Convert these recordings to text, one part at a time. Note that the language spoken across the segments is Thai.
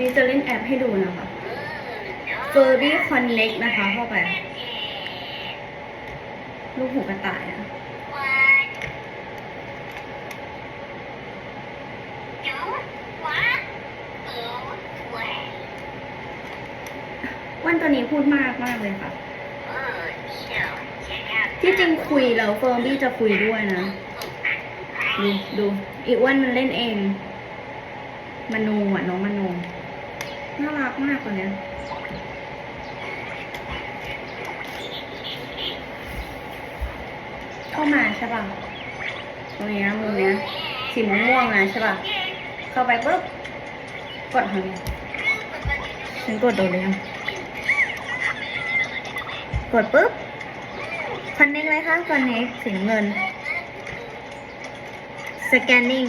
นี่จะเล่นแอปให้ดูนะคะ Furby Connect นะคะเข้าไป ลูกหูกระต่ายอะวันตัวนี้พูดมากมากเลยค่ะ ที่จริงคุยแล้วเฟิร์มบี้จะคุยด้วยนะ ดูดูอีกวันมันเล่นเองมโนอะน้องมโน น่ารักมากตัวเนี้ยเข้ามาใช่ป่ะตรงนี้ยมุมเนี้ยสีม่วงๆนะใช่ป่ะ เข้าไปปุ๊บ กดทางนี้ฉันกดโดนเลยกดปุ๊บคันเน็กเลยค่ะคันเน็กสีเงิน สแกนนิ่ง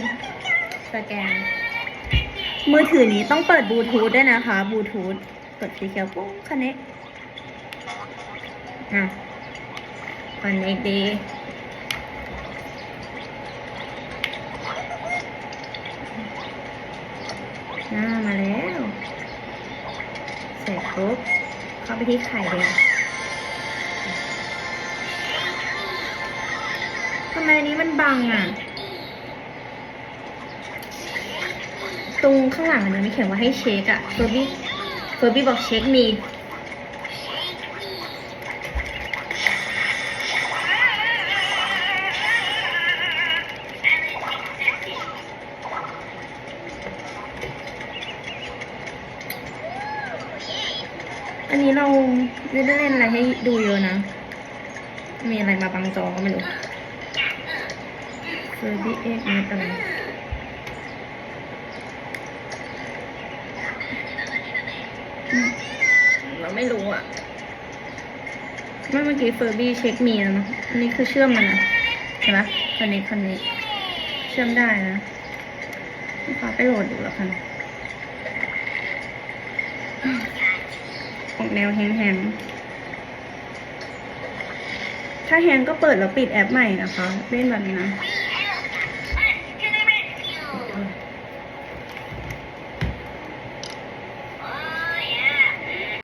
สแกน มือถือนี้ต้องเปิดบลูทูธด้วยนะคะบลูทูธกดสีเขียวปุ๊บคันน็กอะคันน็กดีหน้ามาแล้วเสร็จปุ๊บเข้าไปที่ไข่เลยทำไมอันนี้มันบังอะ ตรงข้างหลังอันนี้ไม่เขียนว่าให้เช็คอะเฟอร์บี้เฟอร์บี้บอกเช็คมีอันนี้เราไม่ได้เล่นอะไรให้ดูเยอะนะ มีอะไรมาบังจอก็ไม่รู้เฟอร์บี้เอ็กนี่อะไร เราไม่รู้อะเมื่อเมื่อกี้เฟอร์บี้เช็คมีแล้วนะอันนี้คือเชื่อมมันนะเห็นไหมคันนี้คันนี้ เชื่อมได้นะลูกค้าไปโหลดดูแล้วกันออกแนวแฮงๆ ถ้าแฮงก็เปิดแล้วปิดแอปใหม่นะคะ เล่นแบบนี้นะ